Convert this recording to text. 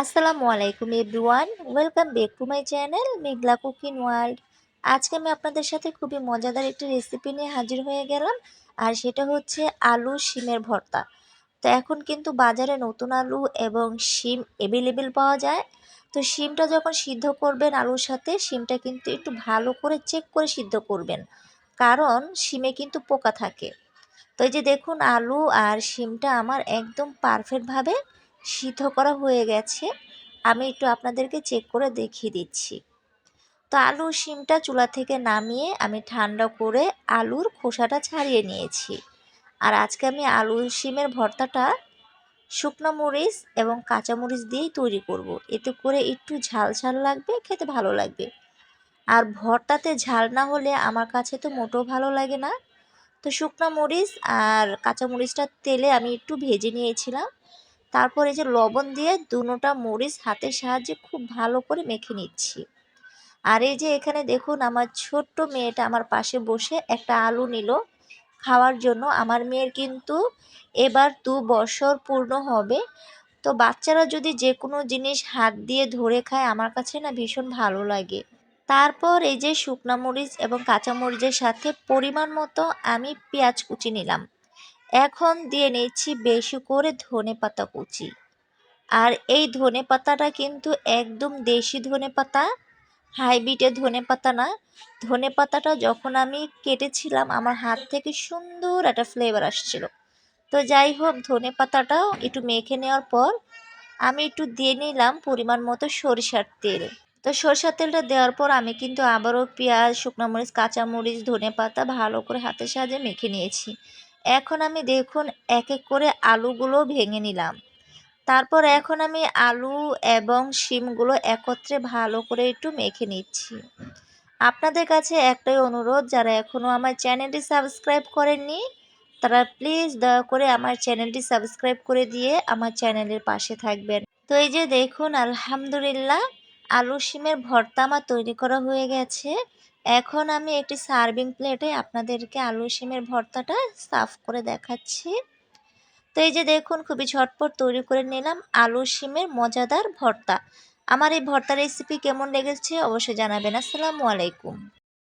আসসালামু আলাইকুম everyone welcome back to my channel Meghla cooking world আজকে আমি আপনাদের সাথে খুবই মজাদার একটি রেসিপি নিয়ে হাজির হয়ে গেলাম, আর সেটা হচ্ছে আলু শিমের ভর্তা। তো এখন কিন্তু বাজারে নতুন আলু এবং শিম অ্যাভেলেবেল পাওয়া যায়। তো শিমটা যখন সিদ্ধ করবেন আলুর সাথে, শিমটা কিন্তু একটু ভালো করে চেক করে সিদ্ধ করবেন। কারণ শিমে কিন্তু পোকা থাকে। তো এই যে দেখুন, আলু আর শিমটা আমার একদম পারফেক্টভাবে সিদ্ধ করা হয়ে গেছে। আমি একটু আপনাদেরকে চেক করে দেখিয়ে দিচ্ছি। তো আলু শিমটা চুলা থেকে নামিয়ে আমি ঠান্ডা করে আলুর খোসাটা ছাড়িয়ে নিয়েছি। আর আজকে আমি আলু শিমের ভর্তাটা শুকনো মরিচ এবং কাঁচা মরিচ দিয়েই তৈরি করব। এতে করে একটু ঝাল ঝাল লাগবে, খেতে ভালো লাগবে। আর ভর্তাতে ঝাল না হলে আমার কাছে তো মোটেও ভালো লাগে না। তো শুকনো মরিচ আর কাঁচা মরিচটা তেলে আমি একটু ভেজে নিয়েছিলাম। তারপর এই যে লবণ দিয়ে দুনোটা মরিচ হাতের সাহায্যে খুব ভালো করে মেখে নিচ্ছি। আর এই যে এখানে দেখুন আমার ছোট্ট মেয়েটা আমার পাশে বসে একটা আলু নিল খাওয়ার জন্য। আমার মেয়ের কিন্তু এবার দু বছর পূর্ণ হবে। তো বাচ্চারা যদি যে কোনো জিনিস হাত দিয়ে ধরে খায় আমার কাছে না ভীষণ ভালো লাগে। তারপর এই যে শুকনা মরিচ এবং কাঁচা মরিচের সাথে পরিমাণ মতো আমি পেঁয়াজ কুচি নিলাম। এখন দিয়ে নিচ্ছি বেশি করে ধনে পাতা কুচি। আর এই ধনে পাতাটা কিন্তু একদম দেশি ধনে পাতা হাইব্রিডের ধনে পাতা না। ধনে পাতাটা যখন আমি কেটেছিলাম, আমার হাত থেকে সুন্দর একটা ফ্লেভার আসছিল। তো যাই হোক, ধনে পাতাটাও একটু মেখে নেওয়ার পর আমি একটু দিয়ে নিলাম পরিমাণ মতো সরিষার তেল। তো সরষার তেলটা দেওয়ার পর আমি কিন্তু আবারও পেঁয়াজ, শুকনো মরিচ, কাঁচামরিচ, ধনে পাতা ভালো করে হাতের সাহায্যে মেখে নিয়েছি। এখন আমি দেখুন এক এক করে আলুগুলো ভেঙে নিলাম। তারপর এখন আমি আলু এবং শিমগুলো একত্রে ভালো করে একটু মেখে নিচ্ছি। আপনাদের কাছে একটাই অনুরোধ, যারা এখনও আমার চ্যানেলটি সাবস্ক্রাইব করেননি, তারা প্লিজ দয়া করে আমার চ্যানেলটি সাবস্ক্রাইব করে দিয়ে আমার চ্যানেলের পাশে থাকবেন। তো এই যে দেখুন, আলহামদুলিল্লাহ আলু শিমের ভর্তা আমার তৈরি করা হয়ে গেছে। এখন আমি একটি সার্ভিং প্লেটে আপনাদেরকে আলু শিমের ভর্তাটা সাফ করে দেখাচ্ছি। তো এই যে দেখুন, খুবই ঝটপট তৈরি করে নিলাম আলু শিমের মজাদার ভর্তা। আমার এই ভর্তা রেসিপি কেমন লেগেছে অবশ্যই জানাবেন। আসসালামু আলাইকুম।